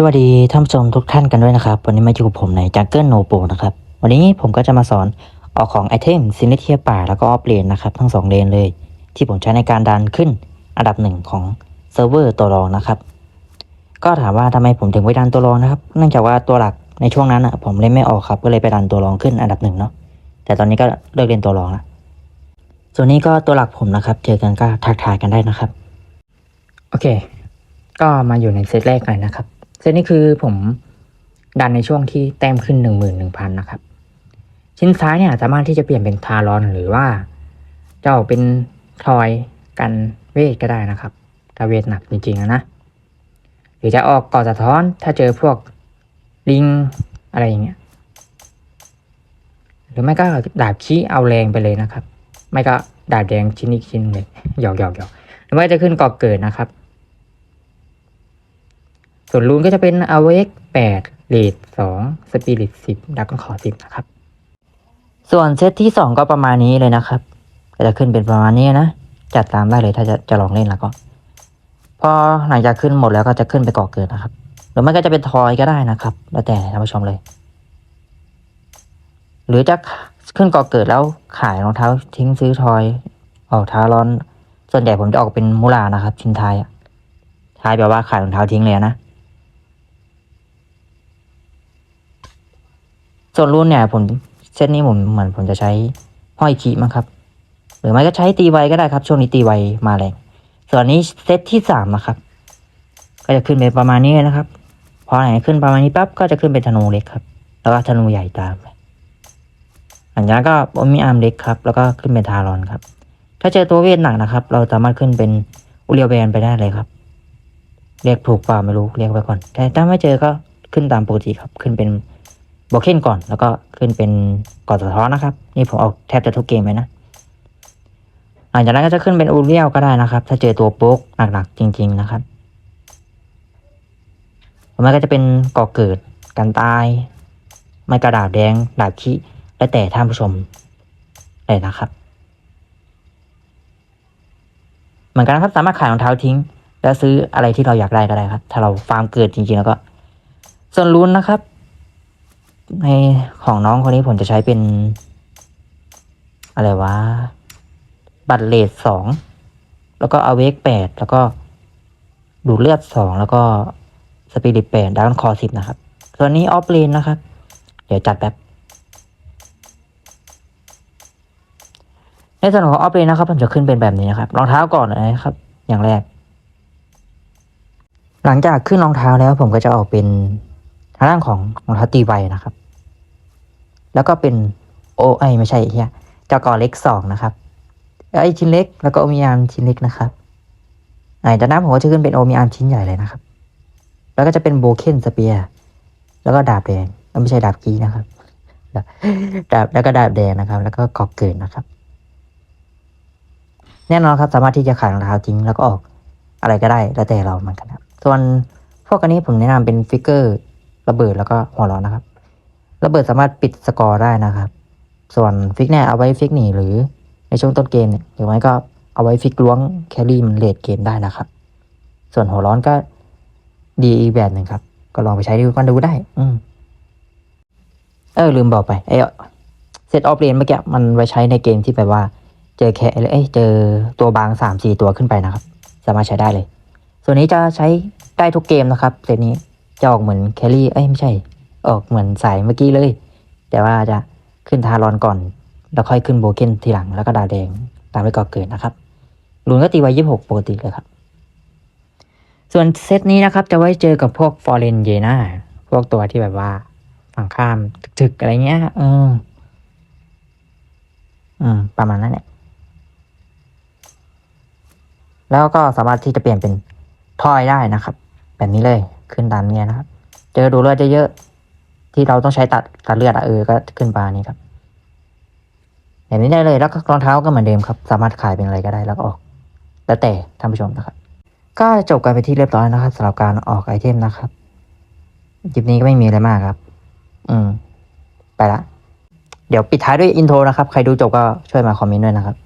สวัสดีท่านผู้ชมทุกท่านกันด้วยนะครับ วันนี้มาอยู่กับผมในจังเกิลโนโปนะครับ วันนี้ผมก็จะมาสอนออกของไอเทมซินเนเทียป่าแล้วก็ออฟเลนนะครับ ทั้งสองเลนเลย ที่ผมใช้ในการดันขึ้นอันดับหนึ่งของเซิร์ฟเวอร์ตัวรองนะครับ ก็ถามว่าทำไมผมถึงไปดันตัวรองนะครับ เนื่องจากว่าตัวหลักในช่วงนั้นอะผมเล่นไม่ออกครับ ก็เลยไปดันตัวรองขึ้นอันดับหนึ่งเนาะแต่ตอนนี้ก็เลิกเล่นตัวรองละส่วนนี้ก็ตัวหลักผมนะครับ เจอกันก็ทักทายกันได้นะครับ โอเค ก็มาอยู่ในเซตแรกเลยนะครับ เซตนี้คือผมดันในช่วงที่แต้มขึ้นหนึ่งหมื่นหนึ่งพันนะครับ ชิ้นซ้ายเนี่ยสามารถที่จะเปลี่ยนเป็นทารอนหรือว่าจะออกเป็นทรอยกันเวทก็ได้นะครับถ้าเวทหนักจริงๆอะนะ หรือจะออกก่อสะท้อนถ้าเจอพวกลิงอะไรอย่างเงี้ย หรือไม่ก็ดาบชี้เอาแรงไปเลยนะครับ ไม่ก็ดาบแดงชิ้นอีกชิ้นเลยหยอกหยอกหยอกหรือว่าจะขึ้นก่อเกิดนะครับ ส่วนรูนก็จะเป็นอเวกแปดเลดสองสปิริตสิบดักขอสิบนะครับ ส่วนเซตที่สองก็ประมาณนี้เลยนะครับ ก็จะขึ้นเป็นประมาณนี้นะ จัดตามได้เลยถ้าจะจะลองเล่นแล้วก็ พอหลังจากขึ้นหมดแล้วก็จะขึ้นไปก่อเกิดนะครับ หรือไม่ก็จะเป็นทอยก็ได้นะครับ แล้วแต่ท่านผู้ชมเลย หรือจะขึ้นก่อเกิดแล้วขายรองเท้าทิ้งซื้อทอยออกเท้าร้อน ส่วนใหญ่ผมจะออกเป็นมูลานะครับ ชิ้นท้ายอะท้ายแบบว่าขายรองเท้าทิ้งเลยนะ ส่วนรุ่นเนี่ยผมเซตนี้ผมเหมือนผมจะใช้ห้อยขีมั้งครับ หรือไม่ก็ใช้ตีไวก็ได้ครับ ช่วงนี้ตีไวมาแรงส่วนนี้เซตที่สามนะครับ ก็จะขึ้นเป็นประมาณนี้นะครับ พอไหนขึ้นประมาณนี้ปั๊บก็จะขึ้นเป็นธนูเล็กครับ แล้วก็ธนูใหญ่ตามหลังจากนั้นก็มีอาร์มเล็กครับ แล้วก็ขึ้นเป็นทารอนครับ ถ้าเจอตัวเวทหนักนะครับ เราสามารถขึ้นเป็นอุเรียวแบนไปได้เลยครับ เรียกถูกเปล่าไม่รู้เรียกไว้ก่อน แต่ถ้าไม่เจอก็ขึ้นตามปกติครับ ขึ้นเป็น โบเคนก่อน แล้วก็ขึ้นเป็นกอดสะท้อนนะครับ นี่ผมออกแทบจะทุกเกมเลยนะหลังจากนั้นก็จะขึ้นเป็นอูเรียลก็ได้นะครับ ถ้าเจอตัวโป๊กหนักๆจริง ๆนะครับหรือไม่ก็จะเป็นก่อเกิดกันตาย ไม่กระดาษแดงดาบขี้แล้วแต่ท่านผู้ชมเลยนะครับ เหมือนกันนะครับสามารถขายรองเท้าทิ้ง แล้วซื้ออะไรที่เราอยากได้ก็ได้ครับ ถ้าเราฟาร์มเกิดจริงๆแล้วก็ ส่วนลุ้นนะครับ ในของน้องคนนี้ผมจะใช้เป็น อะไรวะ บัตรเลดสองแล้วก็อเวกแปดแล้วก็ดูดเลือดสองแล้วก็สปิริตแปดดาร์คอสิบนะครับ ส่วนนี้ออฟเลนนะครับ เดี๋ยวจัดแบบในส่วนของออฟเลนนะครับผมจะขึ้นเป็นแบบนี้นะครับรองเท้าก่อนเลยนะครับ อย่างแรก หลังจากขึ้นรองเท้าแล้วผมก็จะออกเป็นทางด้านของรองเท้าตีไวนะครับ แล้วก็เป็นโอไอไม่ใช่เฮียจ้ากอเล็กสองนะครับไอชิ้นเล็กแล้วก็โอมิยามชิ้นเล็กนะครับไอจากนั้นผมก็จะขึ้นเป็นโอมิยามชิ้นใหญ่เลยนะครับ แล้วก็จะเป็นโบเคนสเปียร์แล้วก็ดาบแดงไม่ใช่ดาบกีนะครับดาบแล้วก็ดาบแดงนะครับ แล้วก็กอกเกิดนะครับ แน่นอนครับสามารถที่จะขายรองเท้าทิ้งแล้วก็ออกอะไรก็ได้แล้วแต่เราเหมือนกันครับส่วนพวกอันนี้ผมแนะนำเป็นฟิกเกอร์ระเบิดแล้วก็หัวร้อนนะครับ ระเบิดสามารถปิดสกอร์ได้นะครับ ส่วนฟิกเนี่ยเอาไว้ฟิกหนีหรือในช่วงต้นเกมเนี่ยหรือไม่ก็เอาไว้ฟิกล้วงแครี่มันเลดเกมได้นะครับ ส่วนหัวร้อนก็ดีอีกแบบหนึ่งครับ ก็ลองไปใช้ดูกันดูได้ อืมเออลืมบอกไปไอเซตออฟเลนเมื่อกี้มันไว้ใช้ในเกมที่แบบว่า เจอแค่เอ้ยเจอตัวบางสามสี่ตัวขึ้นไปนะครับ สามารถใช้ได้เลย ส่วนนี้จะใช้ได้ทุกเกมนะครับเซตนี้จะออกเหมือนแครี่เอ้ยไม่ใช่ ออกเหมือนสายเมื่อกี้เลย แต่ว่าจะขึ้นทารอนก่อน แล้วค่อยขึ้นโบเกนทีหลังแล้วก็ดาแดงตามไปก่อเกิดนะครับลุนก็ตีไว้ยี่หกปกติเลยครับ ส่วนเซตนี้นะครับ จะไว้เจอกับพวกฟอร์เรนเยนาพวกตัวที่แบบว่าฝั่งข้ามถึกๆอะไรเงี้ยเอออืม ประมาณนั้นแหละแล้วก็สามารถที่จะเปลี่ยนเป็นทอยได้นะครับ แบบนี้เลยขึ้นตามเนี้ยนะครับ เจอดูเลือดเยอะๆ ที่เราต้องใช้ตัดตัดเลือดอะเออก็ขึ้นปานี้ครับแบบนี้ได้เลยแล้วก็รองเท้าก็เหมือนเดิมครับ สามารถขายเป็นอะไรก็ได้แล้วก็ออก แล้วแต่ท่านผู้ชมนะครับ ก็จบกันไปที่เรียบร้อยนะครับสำหรับการออกไอเทมนะครับคลิปนี้ก็ไม่มีอะไรมากครับ อืม ไปละ เดี๋ยวปิดท้ายด้วยอินโทรนะครับ ใครดูจบก็ช่วยมาคอมเมนต์ด้วยนะครับ